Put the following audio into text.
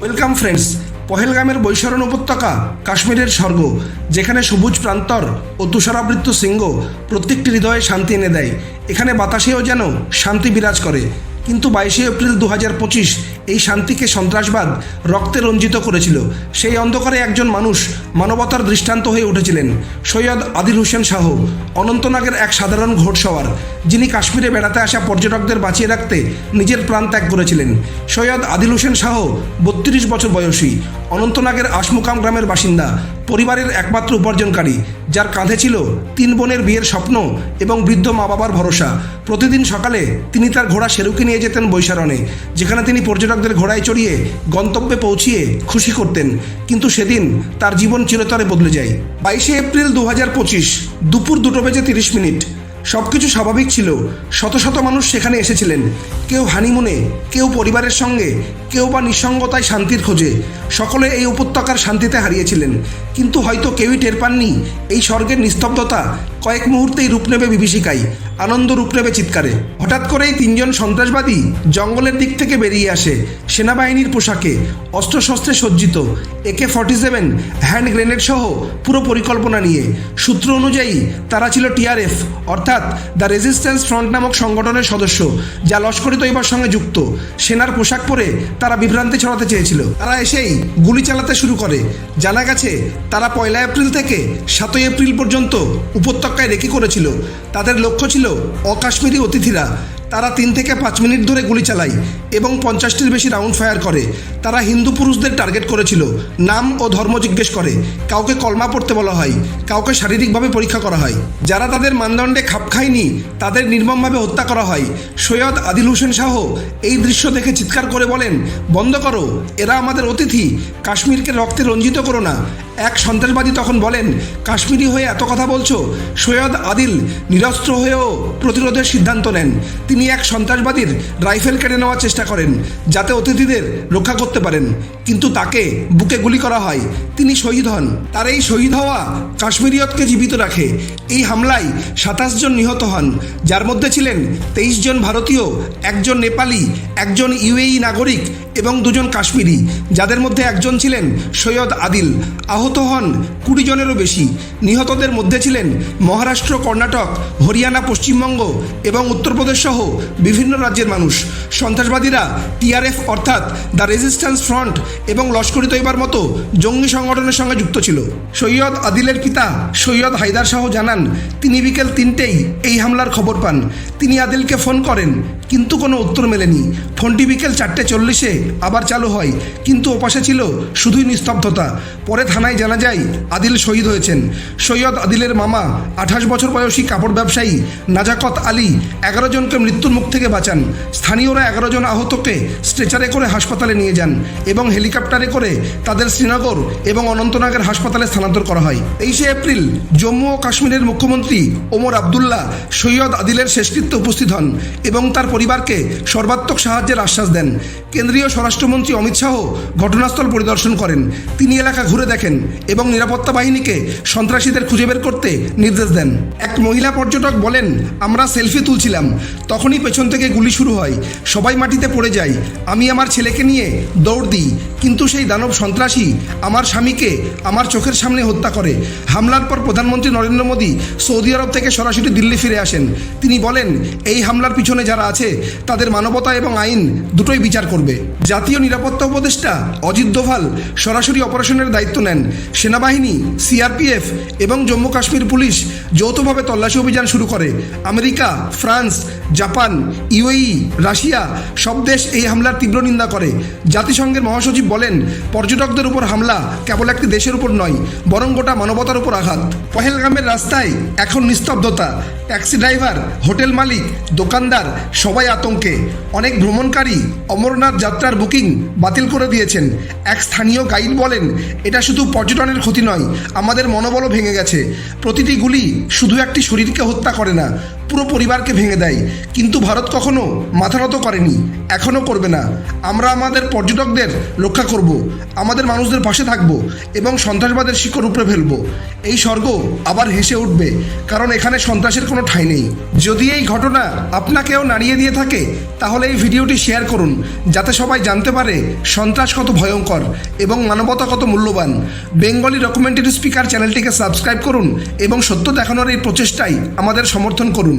Welcome friends পহেলগামের Baisaran উপত্যকা কাশ্মীরের স্বর্গ, যেখানে সবুজ প্রান্তর ও তুষারাবৃত্ত সিংহ প্রত্যেকটি হৃদয়ে শান্তি এনে দেয়। এখানে বাতাসেও যেন শান্তি বিরাজ করে। কিন্তু বাইশে এপ্রিল দু হাজার পঁচিশ এই শান্তিকে সন্ত্রাসবাদ রক্তে রঞ্জিত করেছিল। সেই অন্ধকারে একজন মানুষ মানবতার দৃষ্টান্ত হয়ে উঠেছিলেন সৈয়দ আদিল হোসেন শাহ, অনন্তনাগের এক সাধারণ ঘোড়সওয়ার, যিনি কাশ্মীরে বেড়াতে আসা পর্যটকদের বাঁচিয়ে রাখতে নিজের প্রাণ ত্যাগ করেছিলেন। সৈয়দ আদিল হোসেন শাহ, বত্রিশ বছর বয়সী, অনন্তনাগের আশমুকাম গ্রামের বাসিন্দা, পরিবারের একমাত্র উপার্জনকারী, যার কাঁধে ছিল তিন বোনের বিয়ের স্বপ্ন এবং বৃদ্ধ মা বাবার ভরসা। প্রতিদিন সকালে তিনি তার ঘোড়া শেরুকে নিয়ে যেতেন বৈশারণে, যেখানে তিনি পর্যটকদের ঘোড়ায় চড়িয়ে গন্তব্যে পৌঁছিয়ে খুশি করতেন। কিন্তু সেদিন তার জীবন চিরতরে বদলে যায়। বাইশে এপ্রিল দু পঁচিশ, দুপুর দুটো বেজে তিরিশ মিনিট। সবকিছু স্বাভাবিক ছিল। শত শত মানুষ সেখানে এসেছিলেন। কেউ হানিমুনে, কেউ পরিবারের সঙ্গে কেউ বা নিঃসঙ্গতায় শান্তির খোঁজে। সকলে এই উপত্যকার শান্তিতে হারিয়েছিলেন। কিন্তু হয়তো কেউই টের পাননি, এই স্বর্গের নিস্তব্ধতা কয়েক মুহূর্তেই রূপ নেবে বিভীষিকায়, আনন্দ রূপ নেবে চিৎকারে। হঠাৎ করেই তিনজন সন্ত্রাসবাদী জঙ্গলের দিক থেকে বেরিয়ে আসে, সেনাবাহিনীর পোশাকে। অস্ত্রশস্ত্রে সজ্জিত AK forty seven hand grenade সহ পুরো পরিকল্পনা নিয়ে। সূত্র অনুযায়ী, তারা ছিল টিআরএফ অর্থাৎ দ্য রেজিস্ট্যান্স ফ্রন্ট নামক সংগঠনের সদস্য, যা লস্করি তৈবার সঙ্গে যুক্ত। সেনার পোশাক পরে তারা বিভ্রান্তি ছড়াতে চেয়েছিল। তারা এসেই গুলি চালাতে শুরু করে। জানা গেছে, তারা পয়লা এপ্রিল থেকে সাতই এপ্রিল পর্যন্ত উপত্যকায় রেকি করেছিল। তাদের লক্ষ্য ছিল অকাশ্মীরি অতিথিরা তারা তিন থেকে পাঁচ মিনিট ধরে গুলি চালায় এবং পঞ্চাশটির বেশি রাউন্ড ফায়ার করে। তারা হিন্দু পুরুষদের টার্গেট করেছিল, নাম ও ধর্ম জিজ্ঞেস করে। কাউকে কলমা পড়তে বলা হয়, কাউকে শারীরিকভাবে পরীক্ষা করা হয়। যারা তাদের মানদণ্ডে খাপ খায়নি, তাদের নির্মমভাবে হত্যা করা হয়। সৈয়দ আদিল হোসেন শাহ এই দৃশ্য দেখে চিৎকার করে বলেন, বন্ধ করো, এরা আমাদের অতিথি, কাশ্মীরকে রক্তে রঞ্জিত করো না। এক সন্ত্রাসবাদী তখন বলেন, কাশ্মীরি হয়ে এত কথা বলছো? সৈয়দ আদিল নিরস্ত্র হয়েও প্রতিরোধের সিদ্ধান্ত নেন। তিনি এক সন্ত্রাসবাদীর রাইফেল কেড়ে নেওয়ার চেষ্টা করেন, যাতে অতিথিদের রক্ষা করতে পারেন। কিন্তু তাকে বুকে গুলি করা হয়। তিনি শহীদ হন। তার এই শহীদ হওয়া কাশ্মীরিয়তকে জীবিত রাখে। এই হামলায় সাতাশ জন নিহত হন, যার মধ্যে ছিলেন তেইশ জন ভারতীয়, একজন নেপালি, একজন ইউএই নাগরিক এবং দুজন কাশ্মীরি, যাদের মধ্যে একজন ছিলেন সৈয়দ আদিল। আহত হন কুড়ি জনেরও বেশি। নিহতদের মধ্যে ছিলেন মহারাষ্ট্র, কর্ণাটক, হরিয়ানা, পশ্চিমবঙ্গ এবং উত্তরপ্রদেশ সহ বিভিন্ন রাজ্যের মানুষ। সন্ত্রাসবাদীরা টিআরএফ অর্থাৎ দ্য রেজিস্ট্যান্স ফ্রন্ট এবং লস্করি তৈবার মতো জঙ্গি সংগঠনের সঙ্গে যুক্ত ছিল। সৈয়দ আদিলের পিতা সৈয়দ হায়দার শাহ জানান, তিনি বিকেল তিনটেই এই হামলার খবর পান। তিনি আদিলকে ফোন করেন, কিন্তু কোনো উত্তর মেলেনি। ফোনটি বিকেল চারটে চল্লিশে আবার চালু হয়, কিন্তু ওপাশে ছিল শুধুই নিস্তব্ধতা। পরে থানায় জানা যায়, আদিল শহীদ হয়েছেন। সৈয়দ আদিলের মামা আঠাশ বছর বয়সী কাপড় ব্যবসায়ী নাজাকত আলী এগারো জনকে মৃত্যুর মুখ থেকে বাঁচান। স্থানীয়রা এগারো জন আহতকে স্ট্রেচারে করে হাসপাতালে নিয়ে যান এবং হেলিকপ্টারে করে তাদের শ্রীনগর এবং অনন্তনাগের হাসপাতালে স্থানান্তর করা হয়। তেইশে এপ্রিল জম্মু ও কাশ্মীরের মুখ্যমন্ত্রী ওমর আবদুল্লাহ সৈয়দ আদিলের শেষকৃত্য উপস্থিত হন এবং তার পরিবারকে সর্বাত্মক সাহায্যের আশ্বাস দেন। কেন্দ্রীয় স্বরাষ্ট্রমন্ত্রী অমিত শাহ ঘটনাস্থল পরিদর্শন করেন। তিনি এলাকা ঘুরে দেখেন এবং নিরাপত্তা বাহিনীকে সন্ত্রাসীদের খুঁজে বের করতে নির্দেশ দেন। এক মহিলা পর্যটক বলেন, আমরা সেলফি তুলছিলাম। তখনই পেছন থেকে গুলি শুরু হয়। সবাই মাটিতে পড়ে যায়। আমি আমার ছেলেকে নিয়ে দৌড় দিই, কিন্তু সেই দানব সন্ত্রাসী আমার স্বামীকে আমার চোখের সামনে হত্যা করে। হামলার পর প্রধানমন্ত্রী নরেন্দ্র মোদী সৌদি আরব থেকে সরাসরি দিল্লি ফিরে আসেন। তিনি বলেন, এই হামলার পিছনে যারা আছে, তাদের মানবতা এবং আইন দুটোই বিচার করবে। জাতীয় নিরাপত্তা উপদেষ্টা অজিত দোভাল সরাসরি অপারেশনের দায়িত্ব নেন। সেনাবাহিনী, সিআরপিএফ এবং জম্মু কাশ্মীর পুলিশ যৌথভাবে তল্লাশি অভিযান শুরু করে। America, France, Japan, UAE, Russia সব দেশ এই হামলার তীব্র নিন্দা করে। জাতিসংঘের মহাসচিব বলেন, পর্যটকদের উপর হামলা কেবল একটি দেশের উপর নয়, বরং গোটা মানবতার উপর আঘাত। পহেলগামের রাস্তায় এখন নিস্তব্ধতা। ট্যাক্সি ড্রাইভার, হোটেল মালিক, দোকানদার সবাই আতঙ্কে। অনেক ভ্রমণকারী অমরনাথ যাত্রার বুকিং বাতিল করে দিয়েছেন। এক স্থানীয় গাইড বলেন, এটা শুধু পর্যটনের ক্ষতি নয়, আমাদের মনোবলও ভেঙে গেছে। প্রতিটি গুলি শুধু একটি শরীরকে হত্যা করে না পুরো পরিবারকে ভেঙে দেয়। কিন্তু ভারত কখনো মাথা নত করেনি, এখনও করবে না। আমরা আমাদের পর্যটকদের রক্ষা করব, আমাদের মানুষদের পাশে থাকব এবং সন্ত্রাসবাদের শিকড় উপরে ফেলব। এই স্বর্গ আবার হেসে উঠবে, কারণ এখানে সন্ত্রাসের কোনো ঠাঁই নেই। যদি এই ঘটনা আপনাকেও নাড়িয়ে দিয়ে থাকে, তাহলে এই ভিডিওটি শেয়ার করুন, যাতে সবাই জানতে পারে সন্ত্রাস কত ভয়ঙ্কর এবং মানবতা কত মূল্যবান। বেঙ্গলি ডকুমেন্টারি স্পিকার চ্যানেলটিকে সাবস্ক্রাইব করুন এবং সত্য দেখানোর এই প্রচেষ্টায় আমাদের সমর্থন করুন।